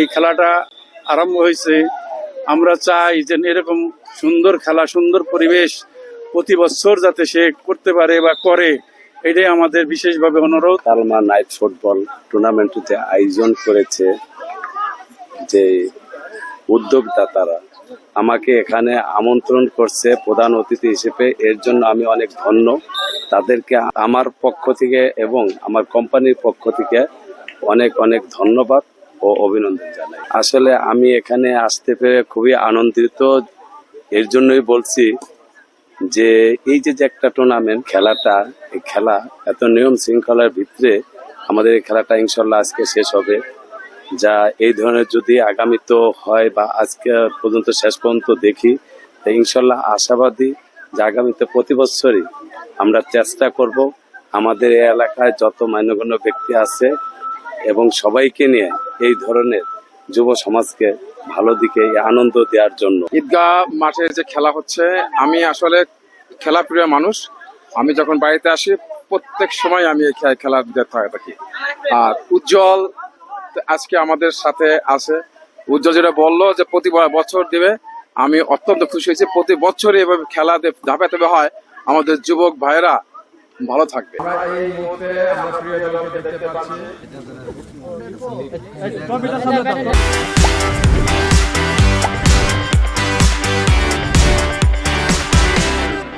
এই খেলাটা আরম্ভ হয়েছে। আমরা চাই যে এরকম সুন্দর খেলা, সুন্দর পরিবেশ প্রতি বছর যাতে সে করতে পারে বা করে, এটাই আমাদের বিশেষভাবে অনুরোধ। তালমা নাইট ফুটবল টুর্নামেন্টটিতে আয়োজন করেছে যে উদ্যোগদাতারা আমাকে এখানে আমন্ত্রণ করছে প্রধান অতিথি হিসেবে। এর জন্য আমি অনেক ধন্য। তাদেরকে আমার পক্ষ থেকে এবং আমার কোম্পানির পক্ষ থেকে অনেক অনেক ধন্যবাদ। ও অভিনন্দন জানাই। আসলে আমি এখানে আসতে পেরে খুবই আনন্দিত। এর জন্যই বলছি যে এই যে যে একটা টুর্নামেন্ট খেলাটা, এই খেলা এত নিয়ম শৃঙ্খলার ভিতরে আমাদের এই খেলাটা ইনশাল্লাহ আজকে শেষ হবে। যা এই ধরনের যদি আগামী তো হয় বা আজকে পর্যন্ত শেষ পর্যন্ত দেখি, তা ইনশাল্লাহ আশাবাদী যে আগামীতে প্রতি বছরই আমরা চেষ্টা করব। আমাদের এই এলাকায় যত মান্যগণ্য ব্যক্তি আছে এবং সবাইকে নিয়ে এই ধরনের যুব সমাজকে ভালো দিকে আনন্দ দেওয়ার জন্য। ঈদগাহ মাঠে যে খেলা হচ্ছে, আমি আসলে খেলা প্রিয় মানুষ। আমি যখন বাড়িতে আসি, প্রত্যেক সময় আমি এই খেলা দেখতে থাকি। আর উজ্জ্বল আজকে আমাদের সাথে আছে। উজ্জ্বল যেটা বলল যে প্রতি বছর দিবে। আমি অত্যন্ত খুশি হয়েছি। প্রতি বছরই এভাবে খেলা ধাপে ধাপে হয়। আমাদের যুবক ভাইয়েরা ভালো থাকবে। এই আমরা প্রিয় দেখতে পাচ্ছি।